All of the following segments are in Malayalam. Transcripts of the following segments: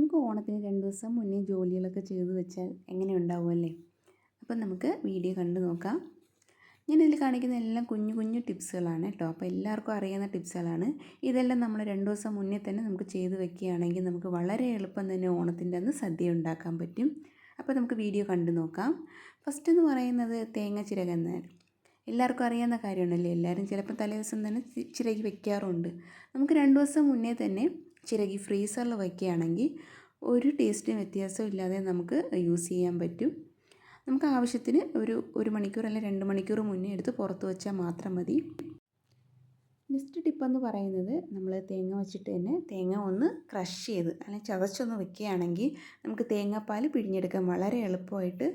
നമുക്ക് ഓണത്തിന് രണ്ട് ദിവസം മുന്നേ ജോലികളൊക്കെ ചെയ്ത് വെച്ചാൽ എങ്ങനെ ഉണ്ടാവും അല്ലേ അപ്പം നമുക്ക് വീഡിയോ കണ്ടു നോക്കാം. ഞാൻ ഞാനിതിൽ കാണിക്കുന്ന എല്ലാം കുഞ്ഞു കുഞ്ഞു ടിപ്സുകളാണ് കേട്ടോ. അപ്പോൾ എല്ലാവർക്കും അറിയുന്ന ടിപ്സുകളാണ്. ഇതെല്ലാം നമ്മൾ രണ്ട് ദിവസം മുന്നേ തന്നെ നമുക്ക് ചെയ്ത് വെക്കുകയാണെങ്കിൽ നമുക്ക് വളരെ എളുപ്പം തന്നെ ഓണത്തിന്റെ അന്ന് സദ്യ ഉണ്ടാക്കാൻ പറ്റും. അപ്പോൾ നമുക്ക് വീഡിയോ കണ്ടു നോക്കാം. ഫസ്റ്റ് എന്ന് പറയുന്നത് തേങ്ങ ചിരകുന്ന എല്ലാവർക്കും അറിയാവുന്ന കാര്യമാണല്ലേ? എല്ലാവരും ചിലപ്പോൾ തലേ ദിവസം തന്നെ ചിരകി വെക്കാറുണ്ട്. നമുക്ക് രണ്ട് ദിവസം മുന്നേ തന്നെ ചിരകി ഫ്രീസറിൽ വയ്ക്കുകയാണെങ്കിൽ ഒരു ടേസ്റ്റും വ്യത്യാസം ഇല്ലാതെ നമുക്ക് യൂസ് ചെയ്യാൻ പറ്റും. നമുക്ക് ആവശ്യത്തിന് ഒരു ഒരു മണിക്കൂർ അല്ലെങ്കിൽ രണ്ട് മണിക്കൂർ മുന്നേ എടുത്ത് പുറത്ത് വെച്ചാൽ മാത്രം മതി. നെക്സ്റ്റ് ടിപ്പ് എന്ന് പറയുന്നത് നമ്മൾ തേങ്ങ വെച്ചിട്ട് തന്നെ തേങ്ങ ഒന്ന് ക്രഷ് ചെയ്ത് അല്ലെങ്കിൽ ചതച്ചൊന്ന് വെക്കുകയാണെങ്കിൽ നമുക്ക് തേങ്ങാപ്പാൽ പിഴിഞ്ഞെടുക്കാൻ വളരെ എളുപ്പമായിട്ട്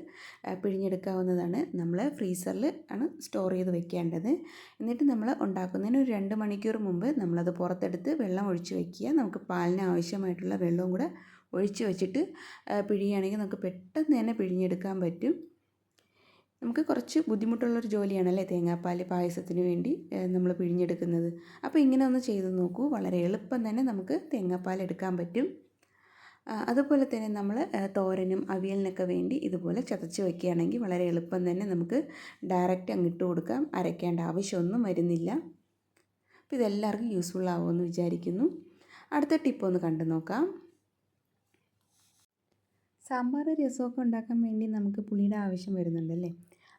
പിഴിഞ്ഞെടുക്കാവുന്നതാണ്. നമ്മൾ ഫ്രീസറിൽ ആണ് സ്റ്റോർ ചെയ്ത് വെക്കേണ്ടത്. എന്നിട്ട് നമ്മൾ ഉണ്ടാക്കുന്നതിന് ഒരു രണ്ട് മണിക്കൂർ മുമ്പ് നമ്മളത് പുറത്തെടുത്ത് വെള്ളം ഒഴിച്ച് വെക്കുക. നമുക്ക് പാലിന് ആവശ്യമായിട്ടുള്ള വെള്ളവും കൂടെ ഒഴിച്ച് വെച്ചിട്ട് പിഴിയുകയാണെങ്കിൽ നമുക്ക് പെട്ടെന്ന് തന്നെ പിഴിഞ്ഞെടുക്കാൻ പറ്റും. നമുക്ക് കുറച്ച് ബുദ്ധിമുട്ടുള്ളൊരു ജോലിയാണല്ലേ തേങ്ങാപ്പാൽ പായസത്തിന് വേണ്ടി നമ്മൾ പിഴിഞ്ഞെടുക്കുന്നത്. അപ്പോൾ ഇങ്ങനെ ഒന്ന് ചെയ്ത് നോക്കൂ. വളരെ എളുപ്പം തന്നെ നമുക്ക് തേങ്ങാപ്പാൽ എടുക്കാൻ പറ്റും. അതുപോലെ തന്നെ നമ്മൾ തോരനും അവിയലിനൊക്കെ വേണ്ടി ഇതുപോലെ ചതച്ച് വയ്ക്കുകയാണെങ്കിൽ വളരെ എളുപ്പം തന്നെ നമുക്ക് ഡയറക്റ്റ് അങ്ങിട്ട് കൊടുക്കാം. അരയ്ക്കേണ്ട ആവശ്യമൊന്നും വരുന്നില്ല. അപ്പോൾ ഇതെല്ലാവർക്കും യൂസ്ഫുൾ ആവുമെന്ന് വിചാരിക്കുന്നു. അടുത്ത ടിപ്പ് ഒന്ന് കണ്ടു നോക്കാം. സാമ്പാർ രസമൊക്കെ ഉണ്ടാക്കാൻ വേണ്ടി നമുക്ക് പുളിയുടെ ആവശ്യം വരുന്നുണ്ടല്ലേ?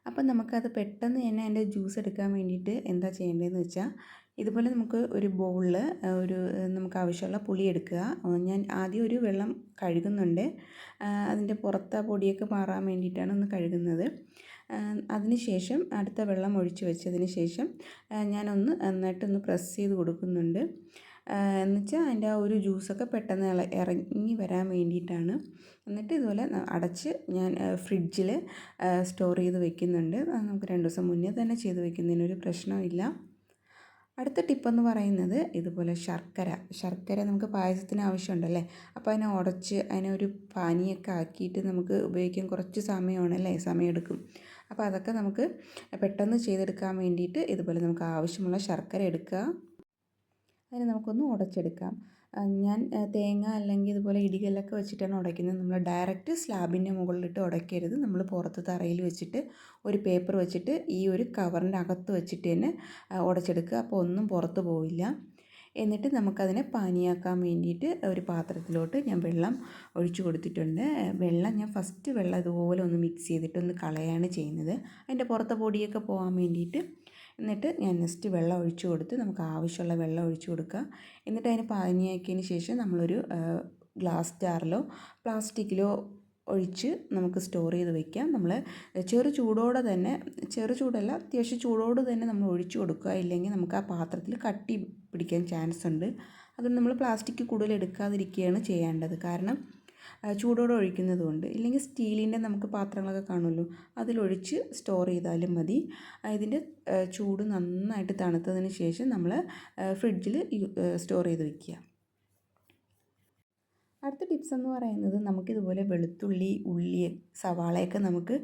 അപ്പം നമുക്കത് പെട്ടെന്ന് തന്നെ അതിന്റെ ജ്യൂസ് എടുക്കാൻ വേണ്ടിയിട്ട് എന്താ ചെയ്യേണ്ടതെന്ന് വെച്ചാൽ ഇതുപോലെ നമുക്ക് ഒരു ബൗളിൽ ഒരു നമുക്ക് ആവശ്യമുള്ള പുളി എടുക്കുക. ഞാൻ ആദ്യം ഒരു വെള്ളം കഴുകുന്നുണ്ട്. അതിന്റെ പുറത്തെ പൊടിയൊക്കെ മാറാൻ വേണ്ടിയിട്ടാണ് ഒന്ന് കഴുകുന്നത്. അതിനുശേഷം അടുത്ത വെള്ളം ഒഴിച്ച് വെച്ചതിന് ശേഷം ഞാനൊന്ന് നന്നായിട്ടൊന്ന് പ്രസ് ചെയ്ത് കൊടുക്കുന്നുണ്ട്. എന്നുവെച്ചാൽ അതിന്റെ ആ ഒരു ജ്യൂസൊക്കെ പെട്ടെന്ന് ഇറങ്ങി വരാൻ വേണ്ടിയിട്ടാണ്. എന്നിട്ട് ഇതുപോലെ അടച്ച് ഞാൻ ഫ്രിഡ്ജിൽ സ്റ്റോർ ചെയ്ത് വെക്കുന്നുണ്ട്. നമുക്ക് രണ്ട് ദിവസം മുന്നേ തന്നെ ചെയ്ത് വെക്കുന്നതിനൊരു പ്രശ്നമില്ല. അടുത്ത ടിപ്പെന്ന് പറയുന്നത് ഇതുപോലെ ശർക്കര. ശർക്കര നമുക്ക് പായസത്തിന് ആവശ്യമുണ്ടല്ലേ? അപ്പോൾ അതിനെ ഉടച്ച് അതിനെ ഒരു പാനിയൊക്കെ ആക്കിയിട്ട് നമുക്ക് ഉപയോഗിക്കാൻ കുറച്ച് സമയമാണല്ലേ? സമയമെടുക്കും. അപ്പോൾ അതൊക്കെ നമുക്ക് പെട്ടെന്ന് ചെയ്തെടുക്കാൻ വേണ്ടിയിട്ട് ഇതുപോലെ നമുക്ക് ആവശ്യമുള്ള ശർക്കര എടുക്കുക. അതിനെ നമുക്കൊന്ന് ഉടച്ചെടുക്കാം. ഞാൻ തേങ്ങ അല്ലെങ്കിൽ ഇതുപോലെ ഇടികല്ലൊക്കെ വെച്ചിട്ടാണ് ഉടയ്ക്കുന്നത്. നമ്മൾ ഡയറക്റ്റ് സ്ലാബിന്റെ മുകളിലിട്ട് ഉടയ്ക്കരുത്. നമ്മൾ പുറത്ത് തറയിൽ വെച്ചിട്ട് ഒരു പേപ്പർ വെച്ചിട്ട് ഈ ഒരു കവറിന്റെ അകത്ത് വെച്ചിട്ട് തന്നെ ഉടച്ചെടുക്കുക. അപ്പോൾ ഒന്നും പുറത്ത് പോവില്ല. എന്നിട്ട് നമുക്കതിനെ പാനിയാക്കാൻ വേണ്ടിയിട്ട് ഒരു പാത്രത്തിലോട്ട് ഞാൻ വെള്ളം ഒഴിച്ചു കൊടുത്തിട്ടുണ്ട്. വെള്ളം ഞാൻ ഫസ്റ്റ് വെള്ളം ഇതുപോലെ ഒന്ന് മിക്സ് ചെയ്തിട്ട് ഒന്ന് കളയാണ് ചെയ്യുന്നത്. അതിന്റെ പുറത്തെ പൊടിയൊക്കെ പോകാൻ വേണ്ടിയിട്ട് എന്നിട്ട് ഞാൻ നെക്സ്റ്റ് വെള്ളം ഒഴിച്ചു കൊടുത്ത് നമുക്ക് ആവശ്യമുള്ള വെള്ളം ഒഴിച്ചു കൊടുക്കുക എന്നിട്ട് അതിന് പാനിയാക്കിയതിന് ശേഷം നമ്മളൊരു ഗ്ലാസ് ജാറിലോ പ്ലാസ്റ്റിക്കിലോ ഒഴിച്ച് നമുക്ക് സ്റ്റോർ ചെയ്ത് വെക്കാം. നമ്മൾ ചെറു ചൂടോടെ തന്നെ ചെറു ചൂടല്ല അത്യാവശ്യം ചൂടോട് തന്നെ നമ്മൾ ഒഴിച്ചു കൊടുക്കുക. ഇല്ലെങ്കിൽ നമുക്ക് ആ പാത്രത്തിൽ കട്ടി പിടിക്കാൻ ചാൻസ് ഉണ്ട്. അതുകൊണ്ട് നമ്മൾ പ്ലാസ്റ്റിക് കൂടുതൽ എടുക്കാതിരിക്കുകയാണ് ചെയ്യേണ്ടത്. കാരണം ചൂടോടെ ഒഴിക്കുന്നത് കൊണ്ട് ഇല്ലെങ്കിൽ സ്റ്റീലിന്റെ നമുക്ക് പാത്രങ്ങളൊക്കെ കാണുമല്ലോ. അതിലൊഴിച്ച് സ്റ്റോർ ചെയ്താലും മതി. ഇതിന്റെ ചൂട് നന്നായിട്ട് തണുത്തതിന് ശേഷം നമ്മൾ ഫ്രിഡ്ജിൽ സ്റ്റോർ ചെയ്ത് വയ്ക്കുക അടുത്ത ടിപ്സ് എന്ന് പറയുന്നത് നമുക്കിതുപോലെ വെളുത്തുള്ളി ഉള്ളി സവാളയൊക്കെ നമുക്ക്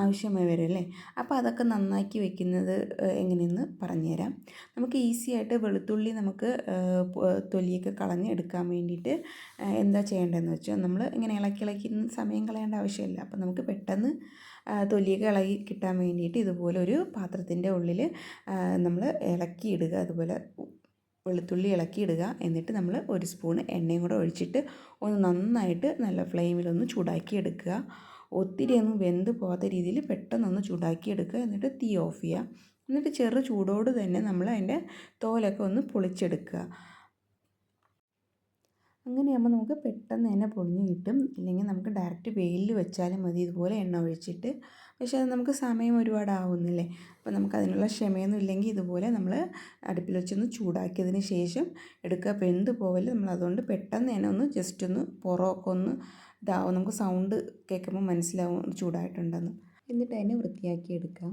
ആവശ്യമായി വരും അല്ലേ? അപ്പോൾ അതൊക്കെ നന്നാക്കി വെക്കുന്നത് എങ്ങനെയെന്ന് പറഞ്ഞുതരാം. നമുക്ക് ഈസി ആയിട്ട് വെളുത്തുള്ളി നമുക്ക് തൊലിയൊക്കെ കളഞ്ഞ് എടുക്കാൻ വേണ്ടിയിട്ട് എന്താ ചെയ്യേണ്ടതെന്ന് വെച്ചാൽ നമ്മൾ ഇങ്ങനെ ഇളക്കി ഇളക്കി സമയം കളയേണ്ട ആവശ്യമില്ല. അപ്പോൾ നമുക്ക് പെട്ടെന്ന് തൊലിയൊക്കെ ഇളകി കിട്ടാൻ വേണ്ടിയിട്ട് ഇതുപോലെ ഒരു പാത്രത്തിന്റെ ഉള്ളിൽ നമ്മൾ ഇളക്കിയിടുക. അതുപോലെ വെളുത്തുള്ളി ഇളക്കിയിടുക. എന്നിട്ട് നമ്മൾ ഒരു സ്പൂൺ എണ്ണയും കൂടെ ഒഴിച്ചിട്ട് ഒന്ന് നന്നായിട്ട് നല്ല ഫ്ലെയിമിലൊന്ന് ചൂടാക്കി എടുക്കുക ഒത്തിരി ഒന്നും വെന്ത് പോകാത്ത രീതിയിൽ പെട്ടെന്നൊന്ന് ചൂടാക്കി എടുക്കുക എന്നിട്ട് തീ ഓഫ് ചെയ്യുക. എന്നിട്ട് ചെറു ചൂടോട് തന്നെ നമ്മൾ അതിന്റെ തോലൊക്കെ ഒന്ന് പൊളിച്ചെടുക്കുക. അങ്ങനെയാകുമ്പോൾ നമുക്ക് പെട്ടെന്ന് തന്നെ പൊളിഞ്ഞ് കിട്ടും. ഇല്ലെങ്കിൽ നമുക്ക് ഡയറക്റ്റ് വെയിലിൽ വെച്ചാലും മതി. ഇതുപോലെ എണ്ണ ഒഴിച്ചിട്ട്. പക്ഷേ അത് നമുക്ക് സമയം ഒരുപാട് ആവുന്നില്ലേ അപ്പോൾ നമുക്ക് അതിനുള്ള ക്ഷമയൊന്നും ഇല്ലെങ്കിൽ ഇതുപോലെ നമ്മൾ അടുപ്പിൽ വെച്ചൊന്ന് ചൂടാക്കിയതിന് ശേഷം എടുക്കുക. വെന്ത് പോകൽ നമ്മൾ അതുകൊണ്ട് പെട്ടെന്ന് തന്നെ ഒന്ന് ജസ്റ്റ് ഒന്ന് പുറമൊക്കെ ഒന്ന് ഇതാവും നമുക്ക് സൗണ്ട് കേൾക്കുമ്പോൾ മനസ്സിലാവും ചൂടായിട്ടുണ്ടെന്ന്. എന്നിട്ട് അതിനെ വൃത്തിയാക്കി എടുക്കാം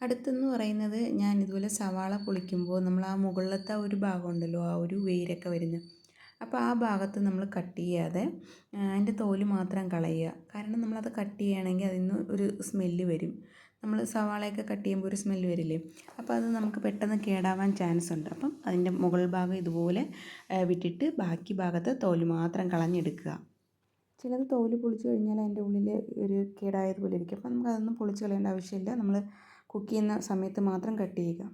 അടുത്തെന്ന് പറയുന്നത് ഞാൻ ഇതുപോലെ സവാള പൊളിക്കുമ്പോൾ നമ്മൾ ആ മുകളിലത്തെ ഒരു ഭാഗമുണ്ടല്ലോ ആ ഒരു വേരൊക്കെ വരുന്നത്. അപ്പോൾ ആ ഭാഗത്ത് നമ്മൾ കട്ട് ചെയ്യാതെ അതിന്റെ തോൽ മാത്രം കളയുക. കാരണം നമ്മളത് കട്ട് ചെയ്യുകയാണെങ്കിൽ അതിൽ നിന്ന് ഒരു സ്മെല്ല് വരും. നമ്മൾ സവാളയൊക്കെ കട്ട് ചെയ്യുമ്പോൾ ഒരു സ്മെല്ല് വരില്ലേ? അപ്പോൾ അത് നമുക്ക് പെട്ടെന്ന് കേടാവാൻ ചാൻസ് ഉണ്ട്. അപ്പം അതിന്റെ മുകൾ ഭാഗം ഇതുപോലെ വിട്ടിട്ട് ബാക്കി ഭാഗത്ത് തോൽ മാത്രം കളഞ്ഞെടുക്കുക. ചിലത് തോൽ പൊളിച്ച് കഴിഞ്ഞാൽ അതിന്റെ ഉള്ളിൽ ഒരു കേടായതുപോലെ ഇരിക്കും. അപ്പോൾ നമുക്ക് അതൊന്നും പൊളിച്ച് കളയേണ്ട ആവശ്യമില്ല. നമ്മൾ കുക്ക് ചെയ്യുന്ന സമയത്ത് മാത്രം കട്ട് ചെയ്യുക.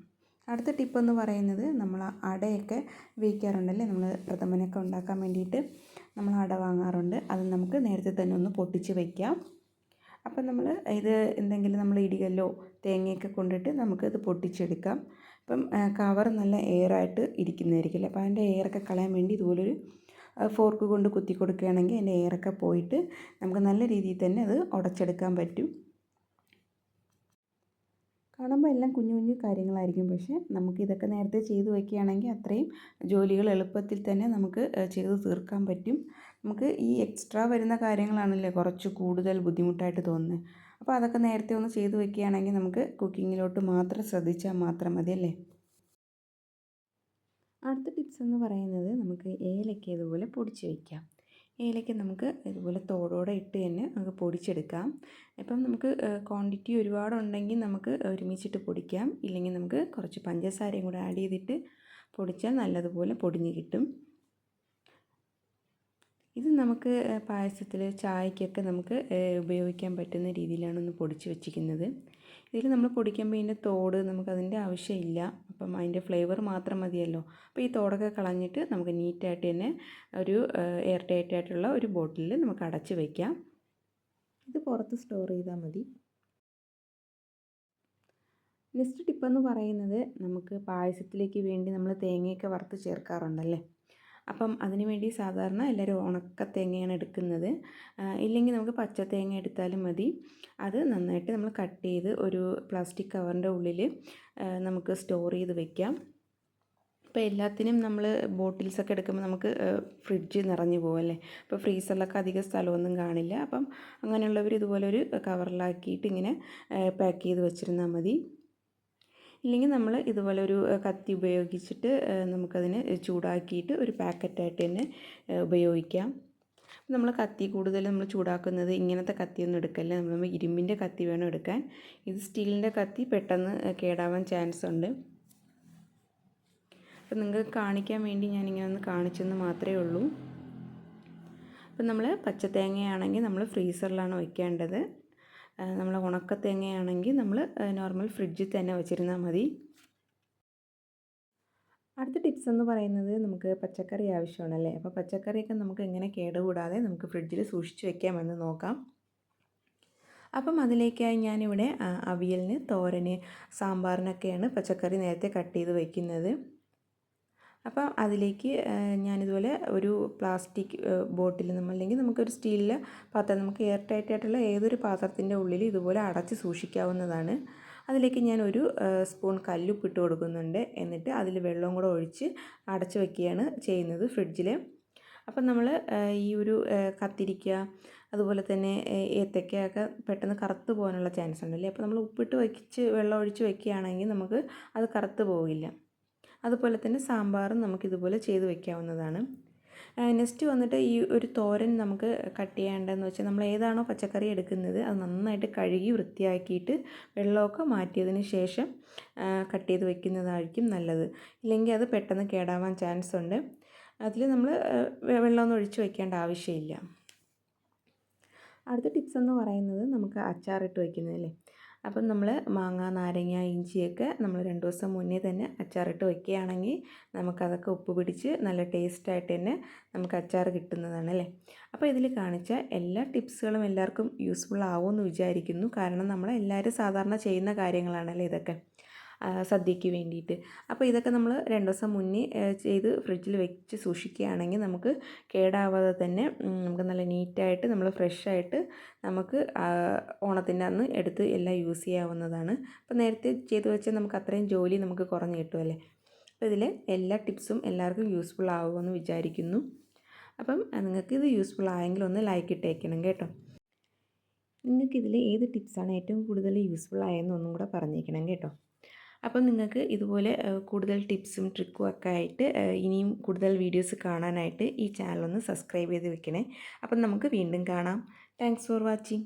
അടുത്ത ടിപ്പ് എന്ന് പറയുന്നത് നമ്മൾ അടയൊക്കെ വേവിക്കാറുണ്ടല്ലേ? നമ്മൾ പ്രഥമനൊക്കെ ഉണ്ടാക്കാൻ വേണ്ടിയിട്ട് നമ്മൾ അട വാങ്ങാറുണ്ട്. അത് നമുക്ക് നേരത്തെ തന്നെ ഒന്ന് പൊട്ടിച്ച് വയ്ക്കാം അപ്പം നമ്മൾ ഇത് എന്തെങ്കിലും നമ്മൾ ഇടികല്ലോ തേങ്ങയൊക്കെ കൊണ്ടിട്ട് നമുക്കത് പൊട്ടിച്ചെടുക്കാം. അപ്പം കവർ നല്ല എയറായിട്ട് ഇരിക്കുന്നതായിരിക്കില്ല അപ്പോൾ അതിന്റെ എയറൊക്കെ കളയാൻ വേണ്ടി ഇതുപോലൊരു ഫോർക്ക് കൊണ്ട് കുത്തി കൊടുക്കുകയാണെങ്കിൽ അതിന്റെ എയറൊക്കെ പോയിട്ട് നമുക്ക് നല്ല രീതിയിൽ തന്നെ അത് ഉടച്ചെടുക്കാൻ പറ്റും. കാണുമ്പോൾ എല്ലാം കുഞ്ഞു കുഞ്ഞു കാര്യങ്ങളായിരിക്കും. പക്ഷേ നമുക്കിതൊക്കെ നേരത്തെ ചെയ്തു വയ്ക്കുകയാണെങ്കിൽ അത്രയും ജോലികൾ എളുപ്പത്തിൽ തന്നെ നമുക്ക് ചെയ്ത് തീർക്കാൻ പറ്റും. നമുക്ക് ഈ എക്സ്ട്രാ വരുന്ന കാര്യങ്ങളാണല്ലേ കുറച്ച് കൂടുതൽ ബുദ്ധിമുട്ടായിട്ട് തോന്നുന്നത്. അപ്പോൾ അതൊക്കെ നേരത്തെ ഒന്ന് ചെയ്തു വയ്ക്കുകയാണെങ്കിൽ നമുക്ക് കുക്കിങ്ങിലോട്ട് മാത്രം ശ്രദ്ധിച്ചാൽ മാത്രം മതി അല്ലേ? അടുത്ത ടിപ്സ് എന്ന് പറയുന്നത് നമുക്ക് ഏലക്ക ഇതുപോലെ പൊടിച്ച് വയ്ക്കാം ഏലക്ക നമുക്ക് ഇതുപോലെ തോടോടെ ഇട്ട് തന്നെ നമുക്ക് പൊടിച്ചെടുക്കാം. ഇപ്പം നമുക്ക് ക്വാണ്ടിറ്റി ഒരുപാടുണ്ടെങ്കിൽ നമുക്ക് ഒരുമിച്ചിട്ട് പൊടിക്കാം. ഇല്ലെങ്കിൽ നമുക്ക് കുറച്ച് പഞ്ചസാരയും കൂടെ ആഡ് ചെയ്തിട്ട് പൊടിച്ചാൽ നല്ലതുപോലെ പൊടിഞ്ഞ് കിട്ടും. ഇത് നമുക്ക് പായസത്തിൽ ചായക്കൊക്കെ നമുക്ക് ഉപയോഗിക്കാൻ പറ്റുന്ന രീതിയിലാണ് ഒന്ന് പൊടിച്ച് വെച്ചിരിക്കുന്നത്. ഇതിൽ നമ്മൾ പൊടിക്കുമ്പോൾ ഇതിന്റെ തോട് നമുക്കതിന്റെ ആവശ്യമില്ല. അപ്പം അതിന്റെ ഫ്ലേവർ മാത്രം മതിയല്ലോ. അപ്പോൾ ഈ തോടൊക്കെ കളഞ്ഞിട്ട് നമുക്ക് നീറ്റായിട്ട് തന്നെ ഒരു എയർ ടൈറ്റ് ആയിട്ടുള്ള ഒരു ബോട്ടിലിൽ നമുക്ക് അടച്ച് വയ്ക്കാം ഇത് പുറത്ത് സ്റ്റോർ ചെയ്താൽ മതി. നെക്സ്റ്റ് ടിപ്പെന്ന് പറയുന്നത് നമുക്ക് പായസത്തിലേക്ക് വേണ്ടി നമ്മൾ തേങ്ങയൊക്കെ വറുത്ത് ചേർക്കാറുണ്ടല്ലേ? അപ്പം അതിന് വേണ്ടി സാധാരണ എല്ലാവരും ഉണക്ക തേങ്ങയാണ് എടുക്കുന്നത്. ഇല്ലെങ്കിൽ നമുക്ക് പച്ച തേങ്ങ എടുത്താലും മതി. അത് നന്നായിട്ട് നമ്മൾ കട്ട് ചെയ്ത് ഒരു പ്ലാസ്റ്റിക് കവറിന്റെ ഉള്ളിൽ നമുക്ക് സ്റ്റോർ ചെയ്ത് വെക്കാം. ഇപ്പോൾ എല്ലാത്തിനും നമ്മൾ ബോട്ടിൽസൊക്കെ എടുക്കുമ്പോൾ നമുക്ക് ഫ്രിഡ്ജ് നിറഞ്ഞു പോകുമല്ലേ അപ്പോൾ ഫ്രീസറിലൊക്കെ അധികം സ്ഥലമൊന്നും കാണില്ല. അപ്പം അങ്ങനെയുള്ളവർ ഇതുപോലെ ഒരു കവറിലാക്കിയിട്ട് ഇങ്ങനെ പാക്ക് ചെയ്ത് വെച്ചിരുന്നാൽ മതി. ഇല്ലെങ്കിൽ നമ്മൾ ഇതുപോലെ ഒരു കത്തി ഉപയോഗിച്ചിട്ട് നമുക്കതിനെ ചൂടാക്കിയിട്ട് ഒരു പാക്കറ്റായിട്ട് തന്നെ ഉപയോഗിക്കാം. നമ്മൾ കത്തി കൂടുതൽ നമ്മൾ ചൂടാക്കുന്നത് ഇങ്ങനത്തെ കത്തിയൊന്നും എടുക്കല്ല? നമ്മൾ ഇരുമ്പിന്റെ കത്തി വേണം എടുക്കാൻ. ഇത് സ്റ്റീലിന്റെ കത്തി പെട്ടെന്ന് കേടാവാൻ ചാൻസ് ഉണ്ട്. അപ്പം നിങ്ങൾക്ക് കാണിക്കാൻ വേണ്ടി ഞാനിങ്ങനെ ഒന്ന് കാണിച്ചെന്ന് മാത്രമേ ഉള്ളൂ. അപ്പം നമ്മൾ പച്ചത്തേങ്ങയാണെങ്കിൽ നമ്മൾ ഫ്രീസറിലാണ് വയ്ക്കേണ്ടത്. നമ്മൾ ഉണക്ക തേങ്ങയാണെങ്കിൽ നമ്മൾ നോർമൽ ഫ്രിഡ്ജിൽ തന്നെ വെച്ചിരുന്നാൽ മതി. അടുത്ത ടിപ്സ് എന്ന് പറയുന്നത് നമുക്ക് പച്ചക്കറി ആവശ്യമാണല്ലേ? അപ്പോൾ പച്ചക്കറിയൊക്കെ നമുക്ക് എങ്ങനെ കേടുകൂടാതെ നമുക്ക് ഫ്രിഡ്ജിൽ സൂക്ഷിച്ച് വെക്കാമെന്ന് നോക്കാം. അപ്പം അതിലേക്കായി ഞാനിവിടെ അവിയലിന് തോരന് സാമ്പാറിനൊക്കെയാണ് പച്ചക്കറി നേരത്തെ കട്ട് ചെയ്ത് വയ്ക്കുന്നത് അപ്പം അതിലേക്ക് ഞാനിതുപോലെ ഒരു പ്ലാസ്റ്റിക് ബോട്ടിൽ നമ്മൾ അല്ലെങ്കിൽ നമുക്കൊരു സ്റ്റീലിലെ പാത്രം നമുക്ക് എയർ ടൈറ്റ് ആയിട്ടുള്ള ഏതൊരു പാത്രത്തിന്റെ ഉള്ളിൽ ഇതുപോലെ അടച്ച് സൂക്ഷിക്കാവുന്നതാണ്. അതിലേക്ക് ഞാൻ ഒരു സ്പൂൺ കല്ലുപ്പ് ഇട്ട് കൊടുക്കുന്നുണ്ട്. എന്നിട്ട് അതിൽ വെള്ളവും കൂടെ ഒഴിച്ച് അടച്ച് വയ്ക്കുകയാണ് ചെയ്യുന്നത് ഫ്രിഡ്ജിൽ. അപ്പം നമ്മൾ ഈ ഒരു കത്തിരിക്ക അതുപോലെ തന്നെ ഏത്തക്കയൊക്കെ പെട്ടെന്ന് കറുത്ത് പോകാനുള്ള ചാൻസ് ഉണ്ടല്ലേ? അപ്പോൾ നമ്മൾ ഉപ്പിട്ട് വെച്ച് വെള്ളം ഒഴിച്ച് വയ്ക്കുകയാണെങ്കിൽ നമുക്ക് അത് കറുത്ത് പോകില്ല. അതുപോലെ തന്നെ സാമ്പാറും നമുക്കിതുപോലെ ചെയ്ത് വെക്കാവുന്നതാണ്. നെക്സ്റ്റ് വന്നിട്ട് ഈ ഒരു തോരൻ നമുക്ക് കട്ട് ചെയ്യേണ്ടതെന്ന് വെച്ചാൽ നമ്മൾ ഏതാണോ പച്ചക്കറി എടുക്കുന്നത് അത് നന്നായിട്ട് കഴുകി വൃത്തിയാക്കിയിട്ട് വെള്ളമൊക്കെ മാറ്റിയതിന് ശേഷം കട്ട് ചെയ്ത് വെക്കുന്നതായിരിക്കും നല്ലത്. ഇല്ലെങ്കിൽ അത് പെട്ടെന്ന് കേടാവാൻ ചാൻസ് ഉണ്ട്. അതിൽ നമ്മൾ വെള്ളമൊന്നും ഒഴിച്ച് വെക്കേണ്ട ആവശ്യമില്ല. അടുത്ത ടിപ്സ് എന്ന് പറയുന്നത് നമുക്ക് അച്ചാറിട്ട് വയ്ക്കുന്നതല്ലേ അപ്പം നമ്മൾ മാങ്ങ നാരങ്ങ ഇഞ്ചിയൊക്കെ നമ്മൾ രണ്ട് ദിവസം മുന്നേ തന്നെ അച്ചാറിട്ട് വയ്ക്കുകയാണെങ്കിൽ നമുക്കതൊക്കെ ഉപ്പ് പിടിച്ച് നല്ല ടേസ്റ്റായിട്ട് തന്നെ നമുക്ക് അച്ചാർ കിട്ടുന്നതാണ് അല്ലേ? അപ്പോൾ ഇതിൽ കാണിച്ച എല്ലാ ടിപ്സുകളും എല്ലാവർക്കും യൂസ്ഫുൾ ആവുമെന്ന് വിചാരിക്കുന്നു. കാരണം നമ്മൾ എല്ലാവരും സാധാരണ ചെയ്യുന്ന കാര്യങ്ങളാണല്ലേ ഇതൊക്കെ? സദ്യയ്ക്ക് വേണ്ടിയിട്ട്. അപ്പോൾ ഇതൊക്കെ നമ്മൾ രണ്ട് ദിവസം മുന്നേ ചെയ്ത് ഫ്രിഡ്ജിൽ വെച്ച് സൂക്ഷിക്കുകയാണെങ്കിൽ നമുക്ക് കേടാവാതെ തന്നെ നമുക്ക് നല്ല നീറ്റായിട്ട് നമ്മൾ ഫ്രഷായിട്ട് നമുക്ക് ഓണത്തിന്റെ അന്ന് എടുത്ത് എല്ലാം യൂസ് ചെയ്യാവുന്നതാണ്. അപ്പോൾ നേരത്തെ ചെയ്ത് വെച്ചാൽ നമുക്ക് അത്രയും ജോലി നമുക്ക് കുറഞ്ഞ് കിട്ടുമല്ലേ അപ്പോൾ ഇതിൽ എല്ലാ ടിപ്സും എല്ലാവർക്കും യൂസ്ഫുൾ ആകുമെന്ന് വിചാരിക്കുന്നു. അപ്പം നിങ്ങൾക്ക് ഇത് യൂസ്ഫുൾ ആയെങ്കിൽ ഒന്ന് ലൈക്ക് ഇട്ടേക്കണം കേട്ടോ. നിങ്ങൾക്കിതിൽ ഏത് ടിപ്സാണ് ഏറ്റവും കൂടുതൽ യൂസ്ഫുൾ ആയെന്നൊന്നും കൂടെ പറഞ്ഞേക്കണം കേട്ടോ. അപ്പം നിങ്ങൾക്ക് ഇതുപോലെ കൂടുതൽ ടിപ്സും ട്രിക്കും ഒക്കെ ആയിട്ട് ഇനിയും കൂടുതൽ വീഡിയോസ് കാണാനായിട്ട് ഈ ചാനൽ ഒന്ന് സബ്സ്ക്രൈബ് ചെയ്ത് വെക്കണേ. അപ്പം നമുക്ക് വീണ്ടും കാണാം. Thanks for watching